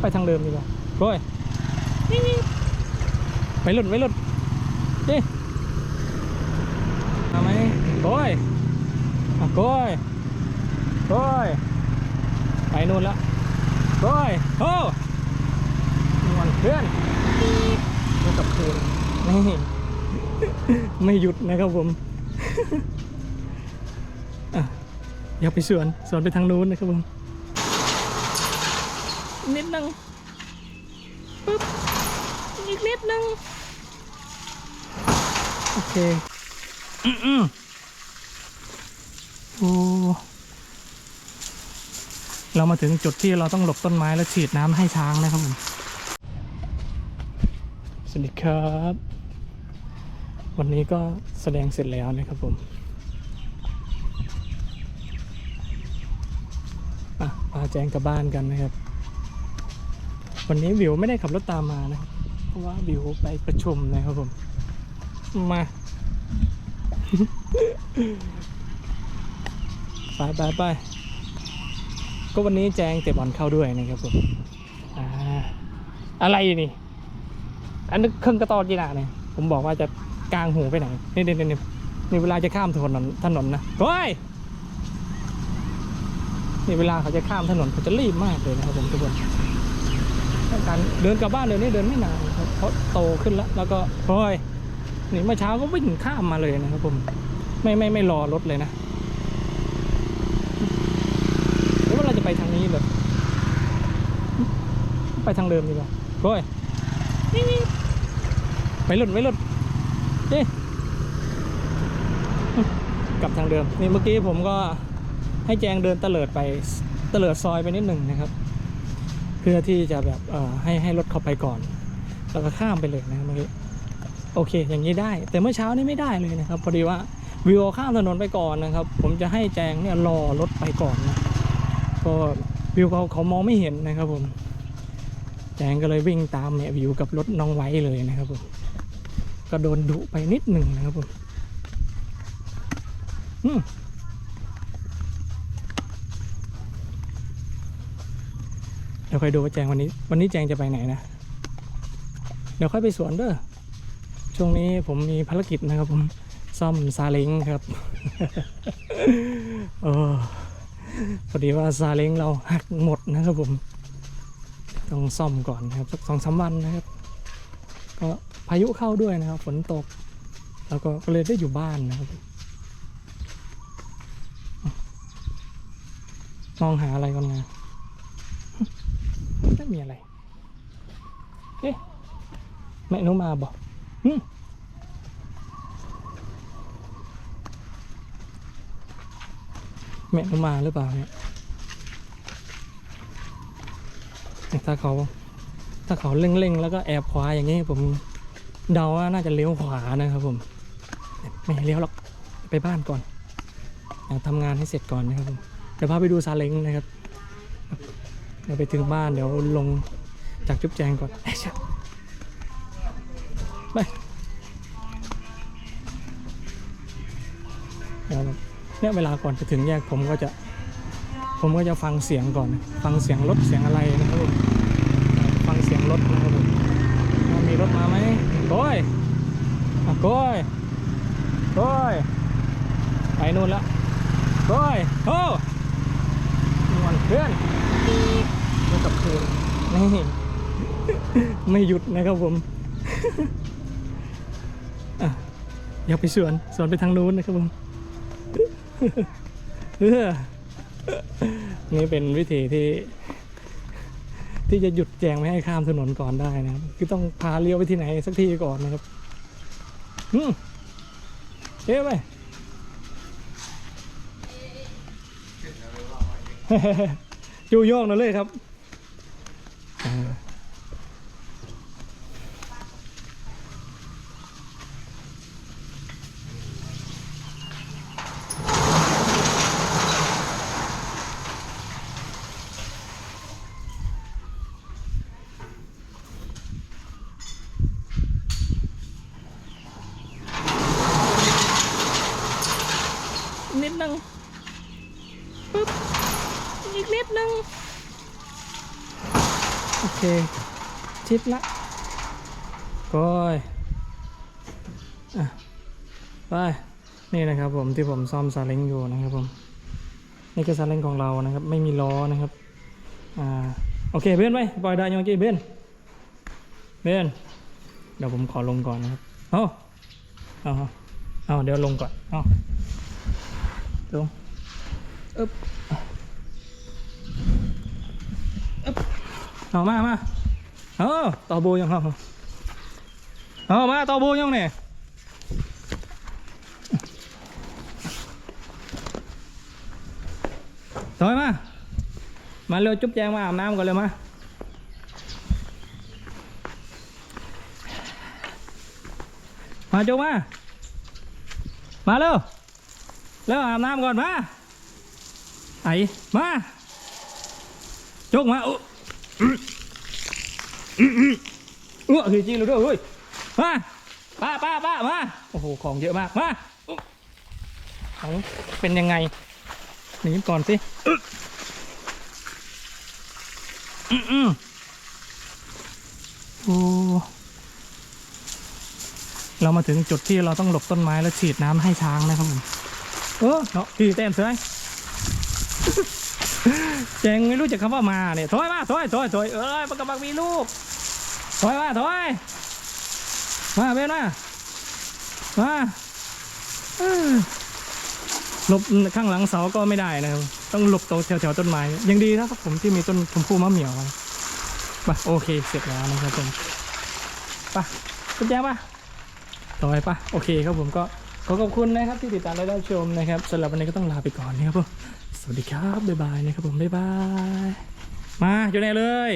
ไปทางเดิมดีกว่าโก้ยไม่หลุดไม่หลุดเอ๊ะมาไหมโก้ยอะโก้ยโก้ยไปนู่นละโก้ยโอ้นวลเพื่อนนี่กับคืนนี่ไม่หยุดนะครับผมอะอยากไปสวนสวนไปทางนู้นนะครับผม นิดนึงปึ๊บอีกนิดนึง โอเค อืมอืมโอ้เรามาถึงจุดที่เราต้องหลบต้นไม้แล้วฉีดน้ำให้ช้างนะครับผมสวัสดีครับ วันนี้ก็แสดงเสร็จแล้วนะครับผมอะพาแจงกลับบ้านกันนะครับ วันนี้วิวไม่ได้ขับรถตามมานะครับเพราะว่าวิวไปประชุมนะครับผม มาไปไปไปก็วันนี้แจงเตะบอลเข้าด้วยนะครับผมอ่าอะไรนี่ อันนี้เครื่องกระตอจีนาเนี่ยผมบอกว่าจะกางหูไปไหนนี่นี่นี่นี่นี่เวลาจะข้ามถนนถนนนะเฮ้ยนี่เวลาเขาจะข้ามถนนเขาจะรีบมากเลยนะครับผมทุกคน การเดินกลับบ้านเดี๋ยนี้เดินไม่นานครับเพราะโตขึ้นแล้วแล้วก็เฮ้ยนี่เมื่อเช้าก็วิ่งข้ามมาเลยนะครับผมไม่ไม่ไม่รอรถเลยนะหรือว่าเราจะไปทางนี้แบบไปทางเดิมดีกว่าเฮ้ยไม่หลุดไม่หลุดเอ๊กลับทางเดิมนี่เมื่อกี้ผมก็ให้แจงเดินเตลิดไปเตลิดซอยไปนิดหนึ่งนะครับ พื่อที่จะแบบให้ให้รถเข้าไปก่อน แล้วก็ข้ามไปเลยนะครับเมื่อกี้โอเค อย่างนี้ได้ แต่เมื่อเช้านี้ไม่ได้เลยนะครับ พอดีว่าวิวข้ามถนนไปก่อนนะครับ ผมจะให้แจงเนี่ยรอรถไปก่อนนะก็วิวเขาเขามองไม่เห็นนะครับผม แจงก็เลยวิ่งตามเนี่ยวิวกับรถน้องไว้เลยนะครับผมก็โดนดุไปนิดหนึ่งนะครับผมอืม เดี๋ ยวคอยดูว่าแจงวันนี้ วันนี้แจงจะไปไหนนะ เดี๋ยวค่อยไปสวนเด้อ ช่วงนี้ผมมีภารกิจนะครับผม ซ่อมซาเล้งครับเออพอดีว่าซาเล้งเราหักหมดนะครับผม ต้องซ่อมก่อนนะครับสักสองสามวันนะครับ ก็พายุเข้าด้วยนะครับ ฝนตก แล้วก็ก็เลยได้อยู่บ้านนะครับมองหาอะไรก่อนนะ ไม่มีอะไร เอ๊ะแม่นุมาบอกหึแม่นุมาหรือเปล่าเนี่ยถ้าเขาถ้าเขาเร่งๆแล้วก็แอบขวาอย่างนี้ผมเดาว่าน่าจะเลี้ยวขวานะครับผม ไม่เลี้ยวหรอกไปบ้านก่อนอาทำงานให้เสร็จก่อนนะครับผมเดี๋ยวพาไปดูซาเล้งนะครับ ดี๋ยวไปถึงบ้านเดี๋ยวลงจากจุ๊บแจงก่อนไปเนี่ยเวลาก่อนจะถึงแยกผมก็จะ ผมก็จะฟังเสียงก่อน ฟังเสียงรถเสียงอะไรนะครับผมฟังเสียงรถนะครับผมมีรถมาไหมก้ยอะก้อยก้อยไปนู่นละโก้อยโอ้นวลเพื่อน นี่กับคืน นี่ไม่หยุดนะครับผมอะอยากไปสวนสวนไปทางนู้นนะครับผมนี่เป็นวิธีที่ ที่จะหยุดแจงไม่ให้ข้ามถนนก่อนได้นะครับ คือต้องพาเลี้ยวไปที่ไหนสักที่ก่อนนะครับอืมเอ๊ะไปจูโยกนั่นเลยครับ นึงปึ๊บอีกนิดนึง โอเค ชิดละก้อยอะไปนี่นะครับผมที่ผมซ่อมซาเล้งอยู่นะครับผม นี่คือซาเล้งของเรานะครับ ไม่มีล้อนะครับ อ่า โอเคเบนไปปล่อยได้ยังกี้เบนเบนเดี๋ยวผมขอลงก่อนนะครับ เอาเอาเอาเอาเดี๋ยวลงก่อน เอา ลงอึ๊บอึ๊บเอามามาเอาต่อโบยังครับเอามาต่อโบยังเนี่ยถอยมา มาเร็วจุ๊บแจงมาอาบน้ำก่อนเลยมามาจุ๊บมา มาเร็ว เร็วอาบน้ำก่อนมาไอ้มาจุกมาอุ๊อ้วคือจริงเลยด้วยเฮ้ยมาป้าป้าป้ามาโอ้โหของเยอะมากมาของเป็นยังไงหนีก่อนสิอืมอืมโอ้เรามาถึงจุดที่เราต้องหลบต้นไม้แล้วฉีดน้ำให้ช้างนะครับผม เออเนาะพี่เต้นเสยเจงไม่รู้จักคำว่ามาเนี่ยถอยมาถอยถอยถอยเอ้ยปากกระบักมีลูกถอยมาถอยมาเบนมามาหลบข้างหลังเสาก็ไม่ได้นะครับ ต้องหลบตรงแถวๆต้นไม้ยังดีนะครับผมที่มีต้นชมพู่มะเหมี่ยวไว้ไปโอเคเสร็จแล้วนะครับผมไปกุญแจปะต่อไปปะโอเคครับผมก็ ขอขอบคุณนะครับที่ติดตามและรับชมนะครับสำหรับวันนี้ก็ต้องลาไปก่อนนะครับผมสวัสดีครับบ๊ายบายนะครับผมบ๊ายบาย มาจุดไหนเลย